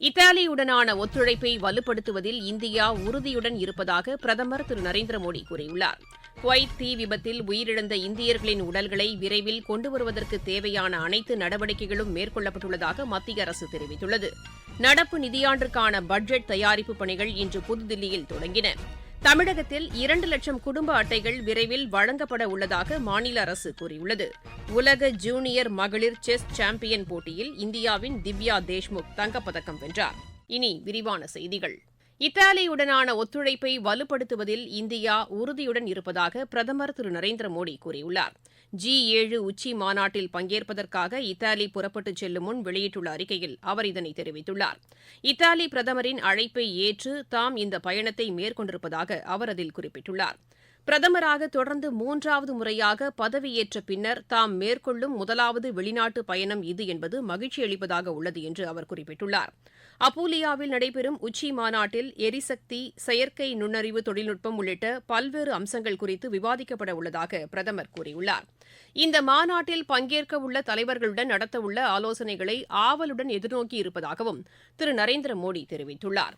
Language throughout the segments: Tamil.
இத்தாலியுடனான ஒத்துழைப்பை வலுப்படுத்துவதில் இந்தியா உறுதியுடன் இருப்பதாக பிரதமர் திரு நரேந்திர மோடி கூறியுள்ளார். குவைத் தீ விபத்தில் உயிரிழந்த இந்தியர்களின் உடல்களை விரைவில் கொண்டு வருவதற்கு தேவையான அனைத்து நடவடிக்கைகளும் மேற்கொள்ளப்பட்டுள்ளதாக மத்திய அரசு தெரிவித்துள்ளது. நடப்பு நிதியாண்டிற்கான பட்ஜெட் தயாரிப்பு பணிகள் இன்று புதுதில்லியில் தொடங்கின. தமிழகத்தில் இரண்டு லட்சம் குடும்ப அட்டைகள் விரைவில் வழங்கப்பட உள்ளதாக மாநில அரசு கூறியுள்ளது. உலக ஜூனியர் மகளிர் செஸ் சாம்பியன் போட்டியில் இந்தியாவின் திவ்யா தேஷ்முக் தங்கப்பதக்கம் வென்றார். இனி விரிவான செய்திகள். இத்தாலியுடனான ஒத்துழைப்பை வலுப்படுத்துவதில் இந்தியா உறுதியுடன் இருப்பதாக பிரதமர் திரு நரேந்திர மோடி கூறியுள்ளார். ஜி ஏழு உச்சி மாநாட்டில் பங்கேற்பதற்காக இத்தாலி புறப்பட்டுச் செல்லும் முன் வெளியிட்டுள்ள அறிக்கையில் அவர் இதனை தெரிவித்துள்ளார். இத்தாலி பிரதமரின் அழைப்பை ஏற்று தாம் இந்த பயணத்தை மேற்கொண்டிருப்பதாக அவர் அதில் குறிப்பிட்டுள்ளார். பிரதமராக தொடர்ந்து மூன்றாவது முறையாக பதவியேற்ற பின்னர் தாம் மேற்கொள்ளும் முதலாவது வெளிநாட்டு பயணம் இது என்பது மகிழ்ச்சி அளிப்பதாக உள்ளது என்று அவர் குறிப்பிட்டுள்ளார். அப்பூலியாவில் நடைபெறும் உச்சி மாநாட்டில் எரிசக்தி செயற்கை நுண்ணறிவு தொழில்நுட்பம் உள்ளிட்ட பல்வேறு அம்சங்கள் குறித்து விவாதிக்கப்பட உள்ளதாக பிரதமர் கூறியுள்ளார். இந்த மாநாட்டில் பங்கேற்க உள்ள தலைவர்களுடன் நடத்தவுள்ள ஆலோசனைகளை ஆவலுடன் எதிர்நோக்கி இருப்பதாகவும் திரு. நரேந்திர மோடி தெரிவித்துள்ளார்.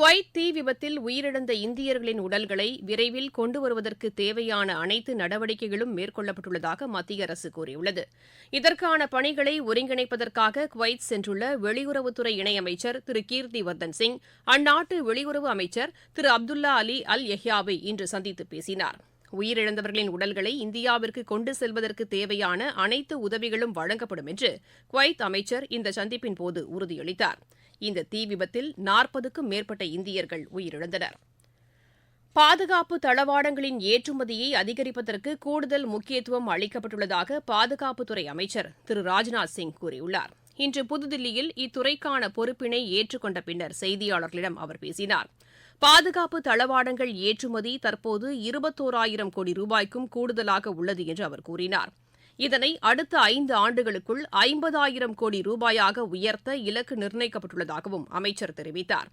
குவைத் தீ விபத்தில் உயிரிழந்த இந்தியர்களின் உடல்களை விரைவில் கொண்டு வருவதற்கு தேவையான அனைத்து நடவடிக்கைகளும் மேற்கொள்ளப்பட்டுள்ளதாக மத்திய அரசு கூறியுள்ளது. இதற்கான பணிகளை ஒருங்கிணைப்பதற்காக குவைத் சென்றுள்ள வெளியுறவுத்துறை இணையமைச்சர் திரு கீர்த்தி வர்தன் சிங் அந்நாட்டு வெளியுறவு அமைச்சர் திரு அப்துல்லா அலி அல் யஹ்யாவை இன்று சந்தித்து பேசினார். உயிரிழந்தவர்களின் உடல்களை இந்தியாவிற்கு கொண்டு செல்வதற்கு தேவையான அனைத்து உதவிகளும் வழங்கப்படும் என்று குவைத் அமைச்சர் இந்த சந்திப்பின் போது உறுதியளித்தார். இந்த தீ விபத்தில் நாற்பதுக்கும் மேற்பட்ட இந்தியர்கள் உயிரிழந்தனர். பாதுகாப்பு தளவாடங்களின் ஏற்றுமதியை அதிகரிப்பதற்கு கூடுதல் முக்கியத்துவம் அளிக்கப்பட்டுள்ளதாக பாதுகாப்புத்துறை அமைச்சர் திரு. ராஜ்நாத் சிங் கூறியுள்ளார். இன்று புதுதில்லியில் இத்துறைக்கான பொறுப்பினை ஏற்றுக்கொண்ட பின்னர் செய்தியாளர்களிடம் அவர் பேசினார். பாதுகாப்பு தளவாடங்கள் ஏற்றுமதி தற்போது இருபத்தோராயிரம் கோடி ரூபாய்க்கும் கூடுதலாக உள்ளது என்று அவர் கூறினார். இதனை அடுத்த ஐந்து ஆண்டுகளுக்குள் ஐம்பதாயிரம் கோடி ரூபாயாக உயர்த்த இலக்கு நிர்ணயிக்கப்பட்டுள்ளதாகவும் அமைச்சர் தெரிவித்தார்.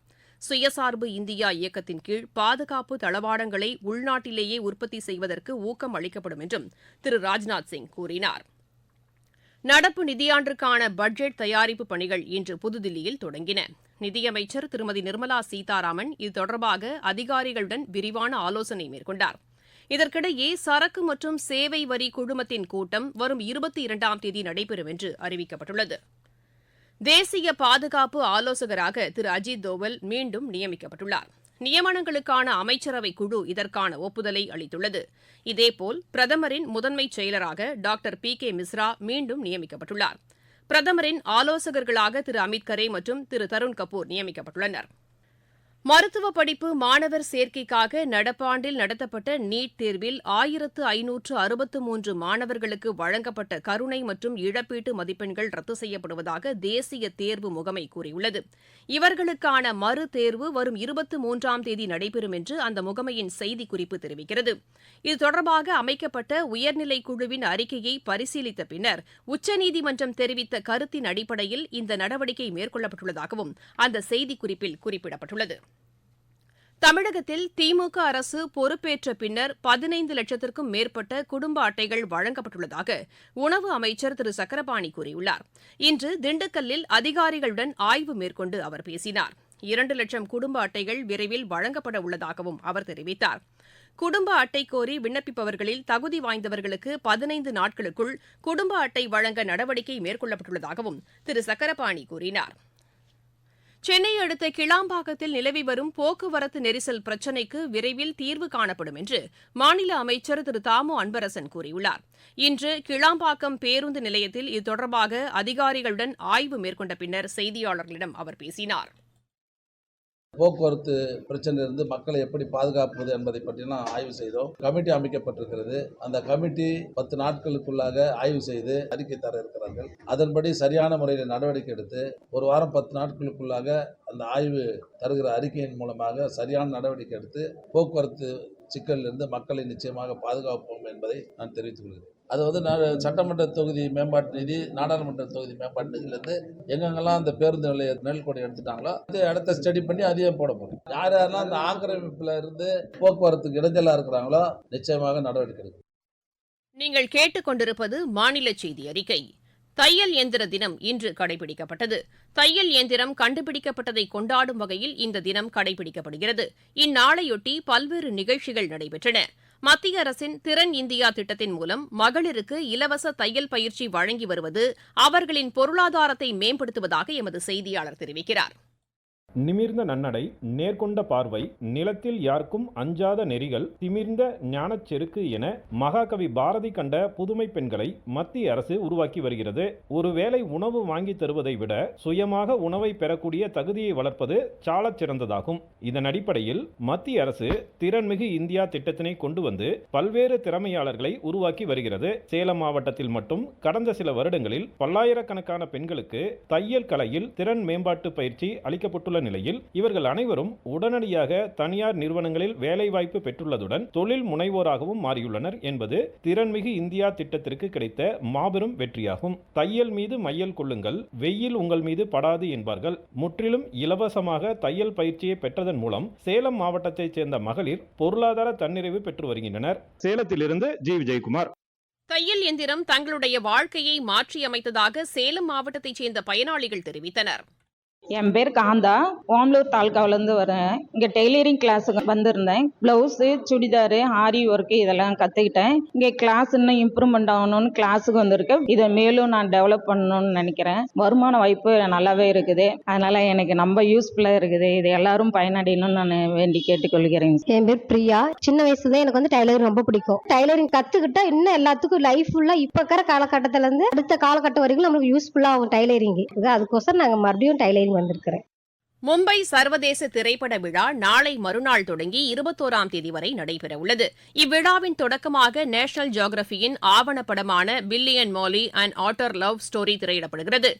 சுயசார்பு இந்தியா இயக்கத்தின் கீழ் பாதுகாப்பு தளவாடங்களை உள்நாட்டிலேயே உற்பத்தி செய்வதற்கு ஊக்கம் அளிக்கப்படும் என்றும் திரு ராஜ்நாத் சிங் கூறினார். நடப்பு நிதியாண்டிற்கான பட்ஜெட் தயாரிப்பு பணிகள் இன்று புதுதில்லியில் தொடங்கின. நிதியமைச்சர் திருமதி நிர்மலா சீதாராமன் இது தொடர்பாக அதிகாரிகளுடன் விரிவான ஆலோசனை மேற்கொண்டார். இதற்கிடையே சரக்கு மற்றும் சேவை வரி குழுமத்தின் கூட்டம் வரும் இருபத்தி இரண்டாம் தேதி நடைபெறும் என்று அறிவிக்கப்பட்டுள்ளது. தேசிய பாதுகாப்பு ஆலோசகராக திரு அஜித் தோவல் மீண்டும் நியமிக்கப்பட்டுள்ளார். நியமனங்களுக்கான அமைச்சரவை குழு இதற்கான ஒப்புதலை அளித்துள்ளது. இதேபோல் பிரதமரின் முதன்மைச் செயலராக டாக்டர் பி கே மிஸ்ரா மீண்டும் நியமிக்கப்பட்டுள்ளார். பிரதமரின் ஆலோசகர்களாக திரு அமித் கரே மற்றும் திரு தருண் கபூர் நியமிக்கப்பட்டுள்ளனர். மருத்துவ படிப்பு மாணவர் சேர்க்கைக்காக நடப்பாண்டில் நடத்தப்பட்ட நீட் தேர்வில் ஆயிரத்து ஐநூற்று அறுபத்து மூன்று மாணவர்களுக்கு வழங்கப்பட்ட கருணை மற்றும் இழப்பீட்டு மதிப்பெண்கள் ரத்து செய்யப்படுவதாக தேசிய தேர்வு முகமை கூறியுள்ளது. இவர்களுக்கான மறு தேர்வு வரும் இருபத்து மூன்றாம் தேதி நடைபெறும் என்று அந்த முகமையின் செய்திக்குறிப்பு தெரிவிக்கிறது. இது தொடர்பாக அமைக்கப்பட்ட உயர்நிலை குழுவின் அறிக்கையை பரிசீலித்த பின்னர் உச்சநீதிமன்றம் தெரிவித்த கருத்தின் அடிப்படையில் இந்த நடவடிக்கை மேற்கொள்ளப்பட்டுள்ளதாகவும் அந்த செய்திக்குறிப்பில் குறிப்பிடப்பட்டுள்ளது. தமிழகத்தில் திமுக அரசு பொறுப்பேற்ற பின்னர் பதினைந்து லட்சத்திற்கும் மேற்பட்ட குடும்ப அட்டைகள் வழங்கப்பட்டுள்ளதாக உணவு அமைச்சர் திரு. சக்கரபாணி கூறியுள்ளார். இன்று திண்டுக்கல்லில் அதிகாரிகளுடன் ஆய்வு மேற்கொண்டு அவர் பேசினார். இரண்டு லட்சம் குடும்ப அட்டைகள் விரைவில் வழங்கப்பட உள்ளதாகவும் அவர் தெரிவித்தார். குடும்ப அட்டை கோரி விண்ணப்பிப்பவர்களில் தகுதி வாய்ந்தவர்களுக்கு பதினைந்து நாட்களுக்குள் குடும்ப அட்டை வழங்க நடவடிக்கை மேற்கொள்ளப்பட்டுள்ளதாகவும் திரு. சக்கரபாணி கூறினார். சென்னை அடுத்த கிளாம்பாக்கத்தில் நிலவி வரும் போக்குவரத்து நெரிசல் பிரச்சினைக்கு விரைவில் தீர்வு காணப்படும் என்று மாநில அமைச்சர் திரு தாமு அன்பரசன் கூறியுள்ளார். இன்று கிளாம்பாக்கம் பேருந்து நிலையத்தில் இது தொடர்பாக அதிகாரிகளுடன் ஆய்வு மேற்கொண்ட பின்னர் செய்தியாளர்களிடம் அவர் பேசினார். போக்குவரத்து பிரச்சனையிலிருந்து மக்களை எப்படி பாதுகாப்பது என்பதை பற்றிலாம் ஆய்வு செய்தோம். கமிட்டி அமைக்கப்பட்டிருக்கிறது. அந்த கமிட்டி பத்து நாட்களுக்குள்ளாக ஆய்வு செய்து அறிக்கை தர இருக்கிறார்கள். அதன்படி சரியான முறையில் நடவடிக்கை எடுத்து ஒரு வாரம் பத்து நாட்களுக்குள்ளாக அந்த ஆய்வு தருகிற அறிக்கையின் மூலமாக சரியான நடவடிக்கை எடுத்து போக்குவரத்து சிக்கலிலிருந்து மக்களை நிச்சயமாக பாதுகாப்போம் என்பதை நான் தெரிவித்துக் கொள்கிறேன். அது வந்து சட்டமன்ற தொகுதி மேம்பாட்டு நிதி நாடாளுமன்ற தொகுதி மேம்பாட்டு நிதியிலேருந்து எங்கெங்கெல்லாம் அந்த பேருந்து நிலைய நெல் கொடை எடுத்துட்டாங்களோ அது இடத்த ஸ்டடி பண்ணி அதையும் போட போகிறோம் யார் யாரெல்லாம் அந்த ஆக்கிரமிப்பில் இருந்து போக்குவரத்துக்கு இடைஞ்சலாக இருக்கிறாங்களோ நிச்சயமாக நடவடிக்கை எடுக்கும். நீங்கள் கேட்டுக்கொண்டிருப்பது மாநில செய்தி அறிக்கை. தையல் எந்திர தினம் இன்று கடைபிடிக்கப்பட்டது. தையல் இயந்திரம் கண்டுபிடிக்கப்பட்டதை கொண்டாடும் வகையில் இந்த தினம் கடைபிடிக்கப்படுகிறது. இந்நாளையொட்டி பல்வேறு நிகழ்ச்சிகள் நடைபெற்றன. மத்திய அரசின் திறன் இந்தியா திட்டத்தின் மூலம் மகளிருக்கு இலவச தையல் பயிற்சி வழங்கி வருவது அவர்களின் பொருளாதாரத்தை மேம்படுத்துவதாக எமது செய்தியாளர் தெரிவிக்கிறார். நிமிர்ந்த நன்னடை நேர்கொண்ட பார்வை நிலத்தில் யாருக்கும் அஞ்சாத நெறிகள் திமிர்ந்த ஞானச் செருக்கு என மகாகவி பாரதி கண்ட புதுமை பெண்களை மத்திய அரசு உருவாக்கி வருகிறது. ஒருவேளை உணவு வாங்கி தருவதை விட சுயமாக உணவை பெறக்கூடிய தகுதியை வளர்ப்பது சாலச் சிறந்ததாகும். இதன் அடிப்படையில் மத்திய அரசு திறன்மிகு இந்தியா திட்டத்தினை கொண்டு வந்து பல்வேறு திறமையாளர்களை உருவாக்கி வருகிறது. சேலம் மாவட்டத்தில் மட்டும் கடந்த சில வருடங்களில் பல்லாயிரக்கணக்கான பெண்களுக்கு தையல் கலையில் திறன் மேம்பாட்டு பயிற்சி அளிக்கப்பட்டுள்ள நிலையில் இவர்கள் அனைவரும் உடனடியாக தனியார் நிறுவனங்களில் வேலைவாய்ப்பு பெற்றுள்ளதுடன் தொழில் முனைவோராகவும் மாறியுள்ளனர் என்பது திறன்மிகு இந்தியா திட்டத்திற்கு கிடைத்த மாபெரும் வெற்றியாகும். தையல் மீது மையல் கொள்ளுங்கள் வெயில் உங்கள் மீது படாது என்பார்கள். முற்றிலும் இலவசமாக தையல் பயிற்சியை பெற்றதன் மூலம் சேலம் மாவட்டத்தைச் சேர்ந்த மகளிர் பொருளாதார தன்னிறைவு பெற்று வருகின்றனர். சேலத்திலிருந்து ஜி. விஜயகுமார். தையல் எந்திரம் தங்களுடைய வாழ்க்கையை மாற்றியமைத்ததாக சேலம் மாவட்டத்தைச் சேர்ந்த பயனாளிகள் தெரிவித்தனர். என் பேர் காந்தா. ஓம்லூர் தாலுக்காவிலேருந்து வரேன். இங்கே டெய்லரிங் கிளாஸுக்கு வந்திருந்தேன். ப்ளவுஸு சுடிதாரு ஆரி ஒர்க்கு இதெல்லாம் கற்றுக்கிட்டேன் இங்கே கிளாஸ் இன்னும் இம்ப்ரூவ்மெண்ட் ஆகணும்னு கிளாஸுக்கு வந்திருக்கேன் இதை மேலும் நான் டெவலப் பண்ணணும்னு நினைக்கிறேன். வருமான வாய்ப்பு நல்லாவே இருக்குது. அதனால் எனக்கு ரொம்ப யூஸ்ஃபுல்லாக இருக்குது. இது எல்லாரும் பயனடையணும்னு நான் வேண்டி கேட்டுக்கொள்கிறேன். என் பேர் பிரியா. சின்ன வயசுல எனக்கு வந்து டைலரிங் ரொம்ப பிடிக்கும். டைலரிங் கற்றுக்கிட்டா இன்னும் எல்லாத்துக்கும் லைஃப் ஃபுல்லாக இப்போ இருக்கிற காலகட்டத்துலேருந்து அடுத்த காலகட்டம் வரைக்கும் நம்மளுக்கு யூஸ்ஃபுல்லாக ஆகும் டைலரிங் அதுக்கோசரம் நாங்கள் மறுபடியும் டைலரிங் வந்திருக்கிறேன். மும்பை சர்வதேச திரைப்பட விழா நாளை மறுநாள் தொடங்கி இருபத்தோராம் தேதி வரை நடைபெறவுள்ளது இவ்விழாவின் தொடக்கமாக நேஷனல் ஜியோகிராபியின் ஆவணப்படமான Billy and Molly an otter love story திரையிடப்படுகிறது.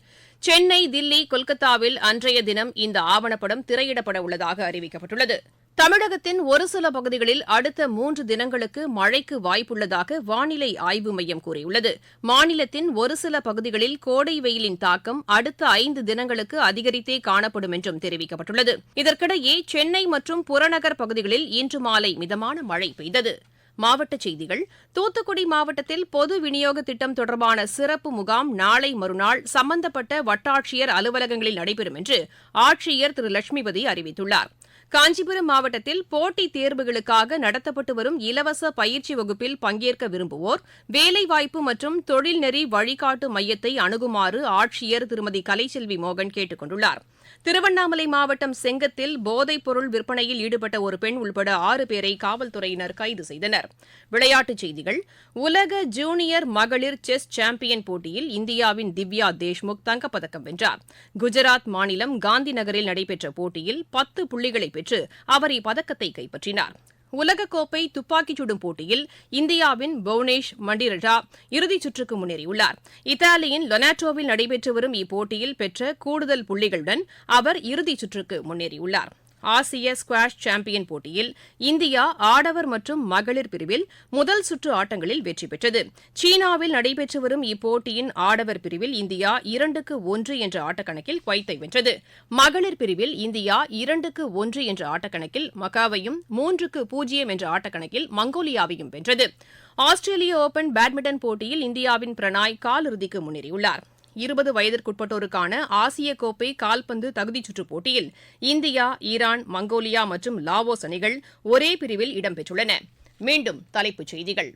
Chennai Delhi கொல்கத்தாவில் அன்றைய தினம் இந்த ஆவணப்படம் திரையிடப்பட உள்ளதாக அறிவிக்கப்பட்டுள்ளது. தமிழகத்தின் ஒரு சில பகுதிகளில் அடுத்த மூன்று தினங்களுக்கு மழைக்கு வாய்ப்புள்ளதாக வானிலை ஆய்வு மையம் கூறியுள்ளது. மாநிலத்தின் ஒரு சில பகுதிகளில் கோடை வெயிலின் தாக்கம் அடுத்த ஐந்து தினங்களுக்கு அதிகரித்தே காணப்படும் என்றும் தெரிவிக்கப்பட்டுள்ளது. இதற்கிடையே சென்னை மற்றும் புறநகர் பகுதிகளில் இன்று மாலை மிதமான மழை பெய்தது. மாவட்டச் செய்திகள் தூத்துக்குடி மாவட்டத்தில் பொது விநியோக திட்டம் தொடர்பான சிறப்பு முகாம் நாளை மறுநாள் சம்பந்தப்பட்ட வட்டாட்சியர் அலுவலகங்களில் நடைபெறும் என்று ஆட்சியர் திரு. லட்சுமிபதி அறிவித்துள்ளார். காஞ்சிபுரம் மாவட்டத்தில் போட்டித் தேர்வுகளுக்காக நடத்தப்பட்டு வரும் இலவச பயிற்சி வகுப்பில் பங்கேற்க விரும்புவோர் வேலைவாய்ப்பு மற்றும் தொழில்நெறி வழிகாட்டு மையத்தை அணுகுமாறு ஆட்சியர் திருமதி கலைச்செல்வி மோகன் கேட்டுக் கொண்டுள்ளாா் திருவண்ணாமலை மாவட்டம் செங்கத்தில் போதைப் பொருள் விற்பனையில் ஈடுபட்ட ஒரு பெண் உள்பட ஆறு பேரை காவல்துறையினர் கைது செய்தனர். விளையாட்டுச் செய்திகள். உலக ஜூனியர் மகளிர் செஸ் சாம்பியன் போட்டியில் இந்தியாவின் திவ்யா தேஷ்முக் தங்கப்பதக்கம் வென்றார். குஜராத் மாநிலம் காந்தி நகரில் நடைபெற்ற போட்டியில் பத்து புள்ளிகளை பெற்று அவர் இப்பதக்கத்தை கைப்பற்றினார். உலகக்கோப்பை துப்பாக்கிச் சுடும் போட்டியில் இந்தியாவின் புவனேஷ் மண்டிரடா இறுதிச் சுற்றுக்கு முன்னேறியுள்ளார். இத்தாலியின் லொனாட்டோவில் நடைபெற்று வரும் இப்போட்டியில் பெற்ற கூடுதல் புள்ளிகளுடன் அவர் இறுதிச் சுற்றுக்கு முன்னேறியுள்ளார். ஆசிய ஸ்குவாஷ் சாம்பியன் போட்டியில் இந்தியா ஆடவர் மற்றும் மகளிர் பிரிவில் முதல் சுற்று ஆட்டங்களில் வெற்றி பெற்றது. சீனாவில் நடைபெற்று வரும் இப்போட்டியின் ஆடவர் பிரிவில் இந்தியா இரண்டுக்கு ஒன்று என்ற ஆட்டக்கணக்கில் குவைத்தை வென்றது. மகளிர் பிரிவில் இந்தியா இரண்டுக்கு ஒன்று என்ற ஆட்டக்கணக்கில் மக்காவையும் மூன்றுக்கு பூஜ்ஜியம் என்ற ஆட்டக்கணக்கில் மங்கோலியாவையும் வென்றது. ஆஸ்திரேலிய ஓபன் பேட்மிண்டன் போட்டியில் இந்தியாவின் பிரணாய் காலிறுதிக்கு முன்னேறியுள்ளார். இருபது வயதிற்குட்பட்டோருக்கான ஆசிய கோப்பை கால்பந்து தகுதிச்சுற்றுப் போட்டியில் இந்தியா ஈரான் மங்கோலியா மற்றும் லாவோஸ் அணிகள் ஒரே பிரிவில் இடம்பெற்றுள்ளன. மீண்டும் தலைப்புச் செய்திகள்.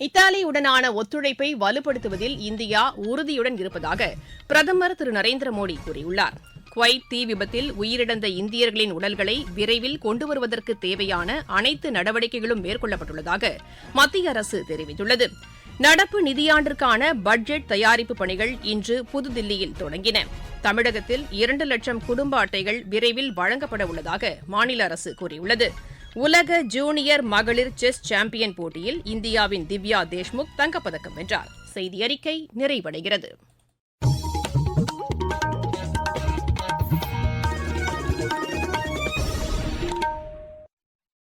இத்தாலியுடனான ஒத்துழைப்பை வலுப்படுத்துவதில் இந்தியா உறுதியுடன் இருப்பதாக பிரதமர் திரு நரேந்திர மோடி கூறியுள்ளார். குவைத் தீ விபத்தில் உயிரிழந்த இந்தியர்களின் உடல்களை விரைவில் கொண்டு வருவதற்கு தேவையான அனைத்து நடவடிக்கைகளும் மேற்கொள்ளப்பட்டுள்ளதாக மத்திய அரசு தெரிவித்துள்ளது. நடப்பு நிதியாண்டிற்கான பட்ஜெட் தயாரிப்பு பணிகள் இன்று புதுதில்லியில் தொடங்கின. தமிழகத்தில் இரண்டு லட்சம் குடும்ப அட்டைகள் விரைவில் வழங்கப்பட உள்ளதாக மாநில அரசு கூறியுள்ளது. உலக ஜூனியர் மகளிர் செஸ் சாம்பியன் போட்டியில் இந்தியாவின் திவ்யா தேஷ்முக் தங்கப்பதக்கம் வென்றார். செய்தி அறிக்கை நிறைவடைகிறது.